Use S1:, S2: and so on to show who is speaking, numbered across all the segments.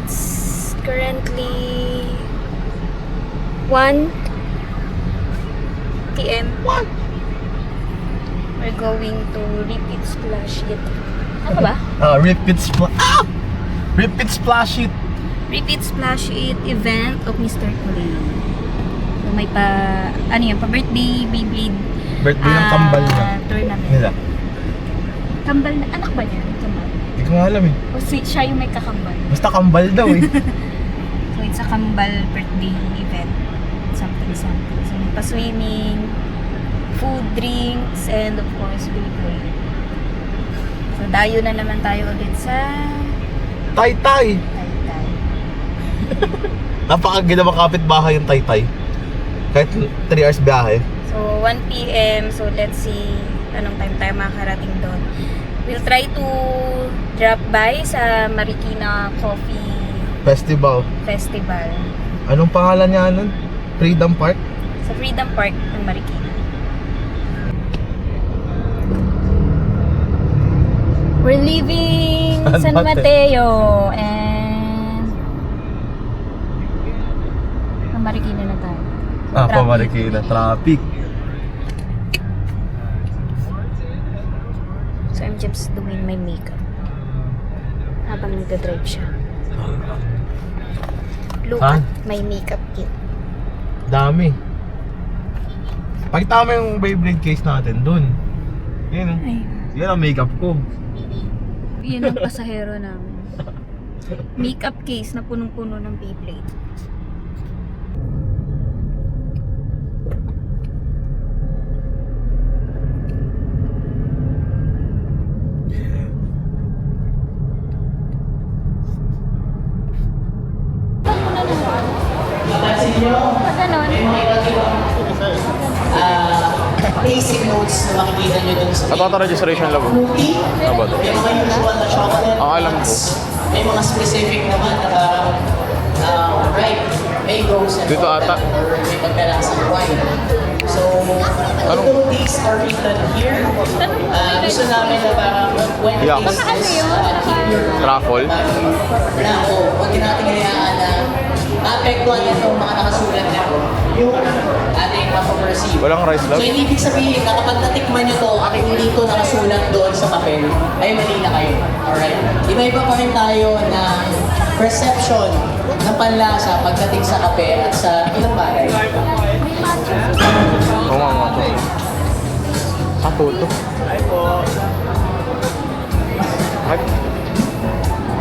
S1: It's currently 1 p.m. We're going to Repeat Splash It. Ano ba?
S2: Ah, repeat splash. Ah! Repeat splash it.
S1: Repeat Splash It event of Mr. Clay. So, may pa, ano yan, pa-birthday Beyblade
S2: Birthday ng
S1: ah,
S2: kambal niya.
S1: tournament.
S2: Nila.
S1: Kambal na, anak ba niya?
S2: Ko nga alam eh.
S1: O si, siya yung may kakambal.
S2: Basta kambal daw eh.
S1: So, it's a kambal birthday event. Something, something. So, may pa-swimming, food, drinks, and of course, Beyblade. So, dayo na naman tayo ulit sa
S2: Taytay.
S1: Taytay.
S2: Napakaganda makapit bahay yung Taytay. Kahit 3 hours biyahe.
S1: So, 1 p.m. So, let's see anong time tayo makakarating doon. We'll try to drop by sa Marikina Coffee
S2: Festival.
S1: Festival
S2: Anong pangalan niya nun? Freedom Park?
S1: sa Freedom Park ng Marikina. We're leaving
S2: San
S1: San
S2: Mate-
S1: Mateo and sa Marikina na tayo.
S2: Ah, pa Marikina. Traffic.
S1: So, I'm just doing my makeup. Habang nagdadrive siya. Look
S2: Ha?
S1: at my makeup kit.
S2: Dami. Pakita mo yung Beyblade case natin dun. Yun. oh.
S1: Ay,
S2: Yan ang makeup ko.
S1: yun ang pasahero namin. Makeup case na punong-puno ng Beyblade. Pag ganon,
S3: basic notes na makikita nyo dun sa
S4: Ito ata registration lang po. Ano ba ito?
S3: May mga usual na chocolate.
S4: Ang alam ko.
S3: May mga specific naman na parang uh, ripe, mangoes, and
S4: Dito ata.
S3: or may pagkalasang wine. So,
S4: Anong-
S3: although these are written here, uh, gusto namin na parang when
S4: Yeah.
S3: this
S1: Baka ano
S3: is,
S1: yun?
S3: uh, keep your
S4: Raffle?
S3: na maapektuhan itong mga nakasulat na yung ating mapag-receive.
S4: Walang rice
S3: So,
S4: love?
S3: hindi ibig sabihin na kapag natikman nyo to at hindi to nakasulat doon sa papel, ay mali na kayo. Alright? Iba-iba pa rin tayo ng perception ng panlasa pagdating sa kape at sa ilang bagay.
S4: Oo nga nga. Katuto. Ay,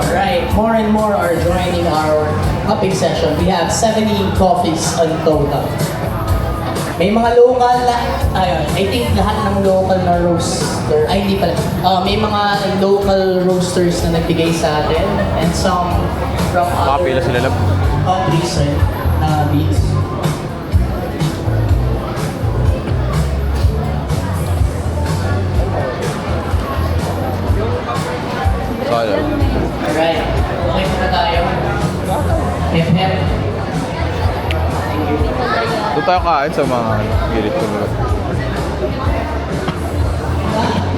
S3: Alright, more and more are joining our cupping session. We have 70 coffees on total. May mga local na, ayun, I think lahat ng local na roaster, ay hindi pala, Ah, may mga local roasters na nagbigay sa atin and some from other
S4: sila lab.
S3: countries, right, na beats.
S4: Kala.
S3: Alright, okay muna tayo.
S4: Tayo kain sa mga gilid ko nila.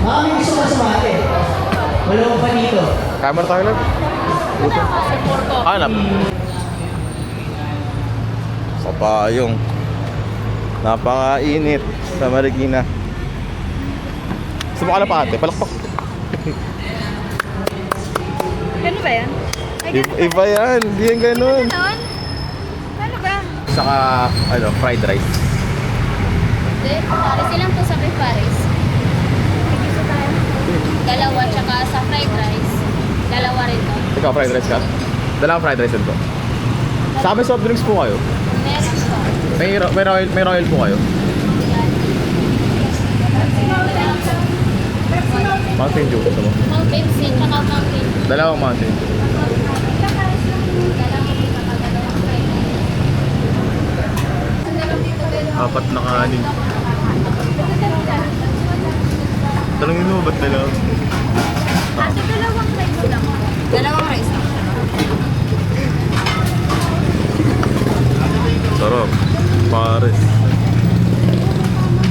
S3: May gusto ka sumali. Wala ko pa dito.
S4: Camera tayo lang. Hanap. Sa payong. Napakainit sa Marikina. Gusto mo kalapate? Palakpak.
S1: Gano'n ba yan? Ay,
S4: I- iba yan. Hindi yan ganun.
S1: Ganon?
S4: Saka, ano, fried rice.
S5: Hindi, Paris ilang to sa beef Paris. Dalawa, tsaka sa fried rice. Dalawa rin to.
S4: Ikaw, fried rice ka? Dalawang fried rice din po. Sa amin, soft drinks po kayo.
S5: Meron to.
S4: May, ro- may, royal, may royal po kayo. Mountain Dew gusto mo.
S5: Mountain Sea, tsaka Mountain Dew.
S4: Dalawang Mountain Dew. Apat na kanin. Tanungin mo, ba't dalawa?
S1: Ate, dalawang rice lang. Dalawang rice lang.
S4: Sarap. Pares.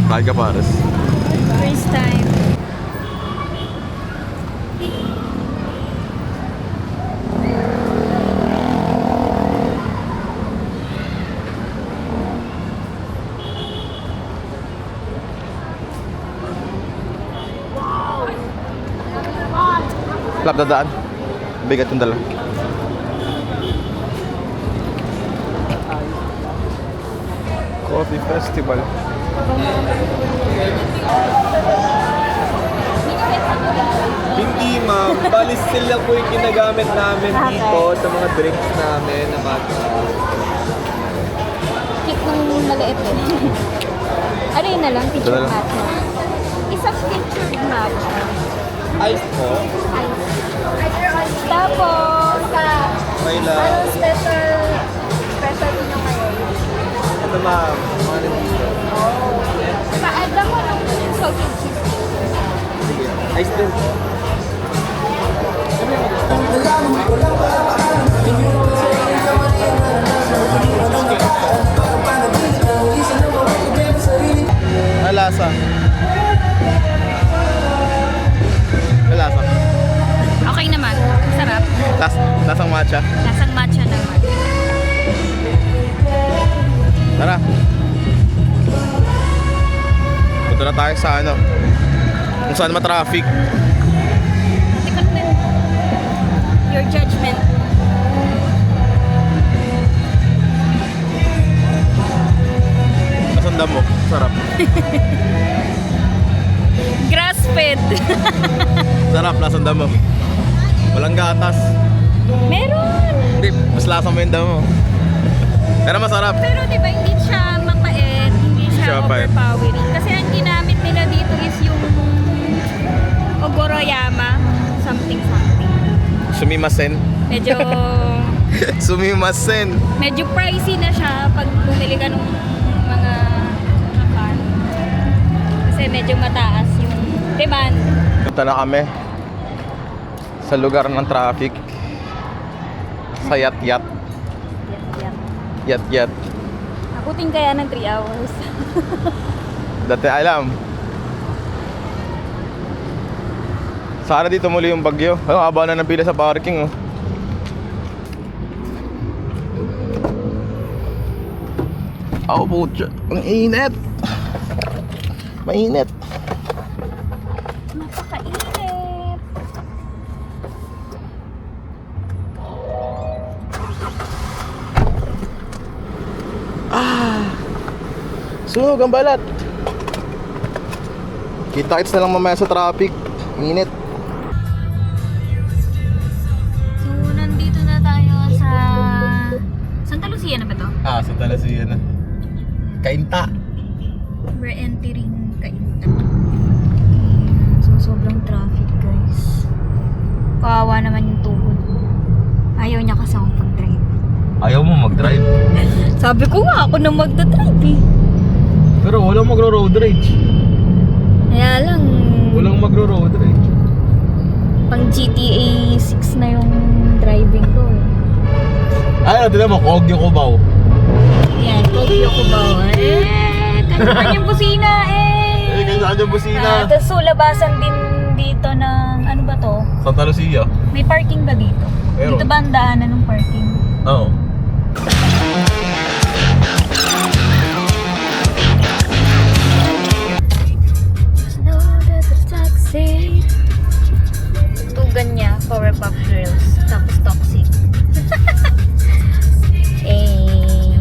S4: Kain ka pares.
S1: First time.
S4: Lap dadaan. Bigat yung dala. Coffee Festival.
S6: Hindi ma'am, bali sila po yung ginagamit namin dito sa mga drinks namin na mag
S1: Cake nung maliit eh. ano yun na lang? Picture
S4: na lang.
S1: matcha. Isang picture matcha.
S6: Ice po.
S1: Tapos, sa
S6: May la...
S1: anong special special nyo ngayon?
S6: Ano ma'am, mga nandito.
S1: Pa-add mo ng sausage cheese.
S6: Sige, ice din po.
S4: Ano matcha.
S1: Lasang matcha naman.
S4: Tara. Punta na tayo sa ano. Kung saan ma-traffic.
S1: Your judgment.
S4: Nasanda mo. Sarap.
S1: Grass-fed.
S4: Sarap, nasanda mo. Walang gatas.
S1: Meron!
S4: Hindi, mas lasa mo yung damo. Pero masarap.
S1: Pero di ba hindi siya mapait, hindi siya
S4: Siya
S1: overpowering. Kasi ang ginamit nila dito is yung Ogoroyama something something.
S4: Sumimasen.
S1: Medyo
S4: Sumimasen.
S1: medyo pricey na siya pag bumili ka ng mga kakan. Kasi medyo mataas yung demand.
S4: Punta na kami sa lugar ng traffic. Sa Yat Yat.
S1: Yan, yan.
S4: Yat Yat.
S1: Abutin kaya ng 3 hours.
S4: Dati alam. Sana dito muli yung bagyo. Ano, haba na ng pila sa parking oh. Oh, putya. Ang init. Mainit. Sunog ang balat. Kita-kits na lang mamaya sa traffic. Ang Init.
S1: So, nandito na tayo sa... Santa Lucia na ba to?
S4: Ah, sa Talasiya na. Kainta.
S1: We're entering Kainta. So, sobrang traffic, guys. Kawawa naman yung tuhod. Ayaw niya kasi akong pag-drive.
S2: Ayaw mo mag-drive.
S1: Sabi ko nga, ako na magdadrive eh.
S2: Pero walang magro-road rage.
S1: Kaya lang,
S2: Walang magro-road rage.
S1: pang GTA 6 na yung driving ko eh.
S2: Ay, tinan mo, Kogyo Cubao.
S1: Yan, Kogyo ko ba? Eh, kanya-kanyang busina eh.
S2: Eh, kaya yung busina.
S1: Ah, Tapos so, labasan din dito ng, ano ba to?
S2: Santa Lucia.
S1: May parking ba dito?
S2: Meron.
S1: Dito ba ang daanan ng parking?
S2: Oo.
S1: Loaded Powerpuff Girls. Tapos toxic. eh.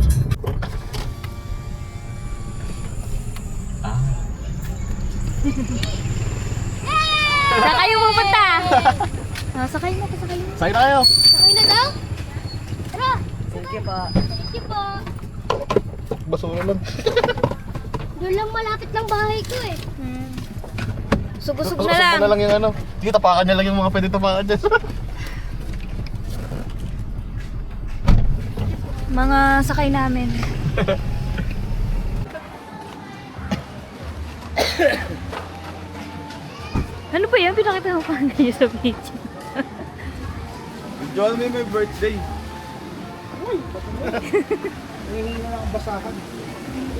S1: Saan kayo pupunta? Ah, sakay mo, pasakay mo.
S4: Sakay na kayo.
S5: Okay na daw? Tara!
S1: Thank you po.
S5: Thank you po.
S4: Basura lang.
S5: Doon lang malapit ng bahay ko eh.
S1: Hmm. Sugusog
S4: Usok
S1: na lang.
S4: mo na lang yung ano. Sige, tapakan niya lang yung mga pwede tapakan dyan.
S1: Mga sakay namin. ano ba yan? Pinakita mo pa ngayon sa video.
S4: Joel, may may birthday.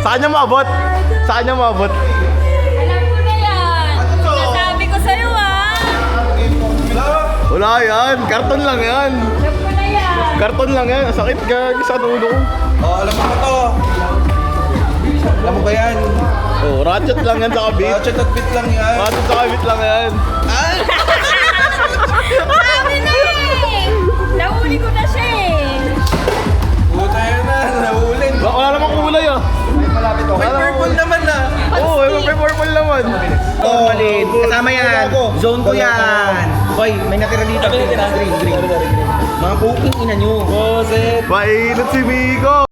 S4: Sa kanya maabot. Sa kanya maabot.
S5: Alam ko na yan. Nasabi ko sa'yo ah.
S4: Wala yan. Karton lang yan.
S5: Alam ko na yan.
S4: Karton lang yan. Sakit gag sa ulo ko.
S6: Oh, alam mo ba to? Alam mo ba yan?
S4: Oh, ratchet lang yan sa kabit.
S6: Ratchet at bit lang yan.
S4: Ratchet sa kabit lang yan.
S5: Sabi na eh. Nahuli ko na
S6: May purple naman na.
S4: Oo, oh, may purple naman.
S7: Oh, maliit. Kasama yan. Zone ko yan. Hoy, may natira dito. Green, green, green. Mga cooking ina nyo.
S6: Boset.
S4: Mainit si Miko.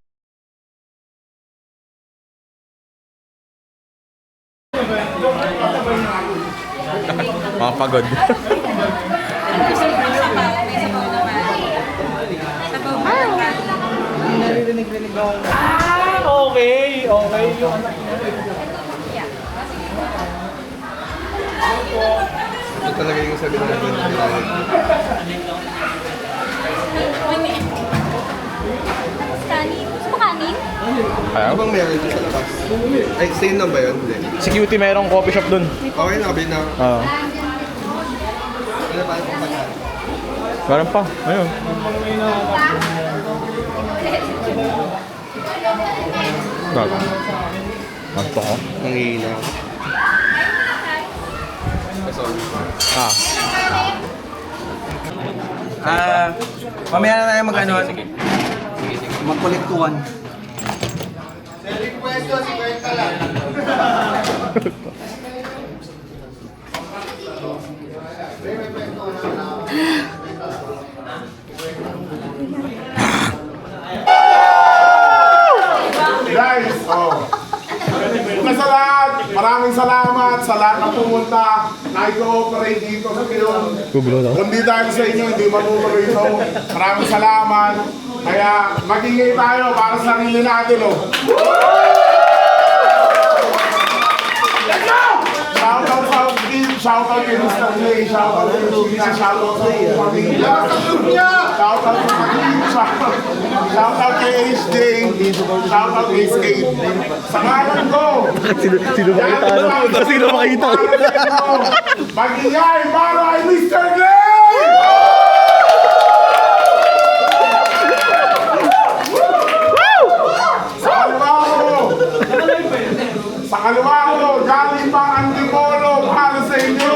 S4: Mga pagod.
S6: Okay, okay. Ito talaga yung sabi natin.
S5: Kanin. Gusto mo kanin?
S4: Ayaw.
S6: bang meron dito sa labas? Ay, same lang ba yun? Hindi.
S4: Si Cutie merong coffee shop dun.
S6: Okay, na. ako.
S4: Oo.
S6: Ano ba yung pagkakas?
S4: Meron pa. Ayun. Gago. Manto ko.
S6: Nangihina.
S4: Ah.
S7: Ah, mamaya na tayo mag-ano. Magkolektuhan.
S8: Guys, na i-cooperate dito sa Piyon. Kundi dahil sa inyo, hindi matutuloy ito. Maraming salamat. Kaya magingay tayo para sa sarili natin, oh. Shout out sa team, shout out kay Mr. Clay, shout out kay China, shout out sa pamilya. Shout out sa team, shout out, shout out kay HJ, shout out kay Skate. Sa ngalan ko,
S4: Sino, sino makita? Ano? Sino makita?
S8: Mag-ingay para kay Mr. Clay! Sa kaliwa ko, sa kaliwa ko, galing pa ang Antipolo para sa inyo.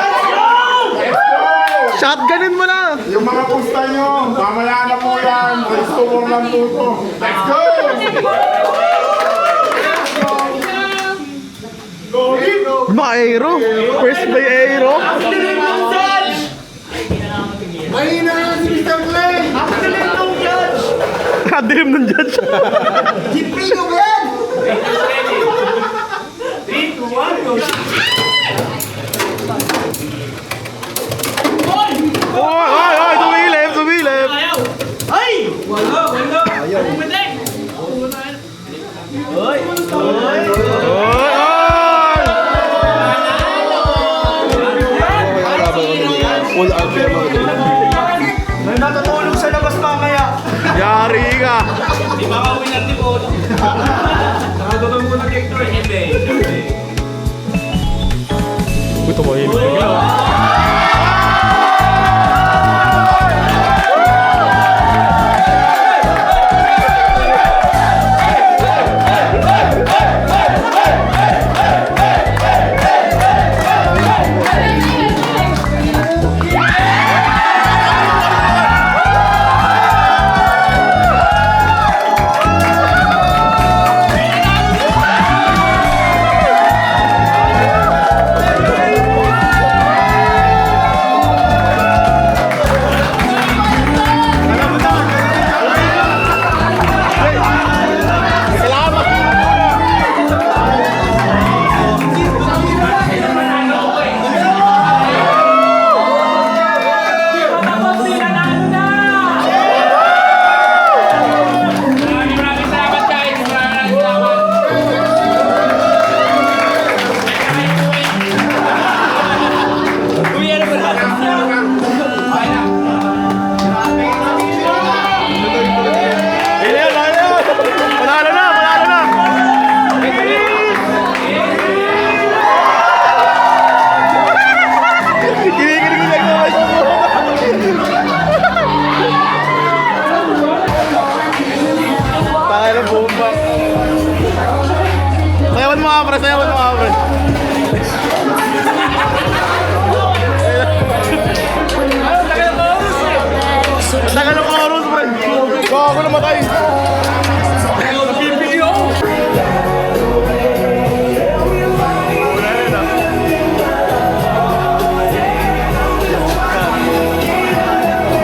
S8: Let's go!
S4: Shotgunin mo na!
S8: Yung mga pusta nyo, mamaya na po yan. Gusto mo lang po ito. Let's go!
S4: Mga aero. First by aero.
S8: Mahina yan si Mr. Clay! Ang galing ng judge!
S4: Kadilim ng judge.
S8: Gipino ba yan?
S7: May matutulog sa labas mamaya.
S4: Yari ka! Ito mo yun. nga, pre. Sayawan mo nga, pre. Tagal obras, né, Lula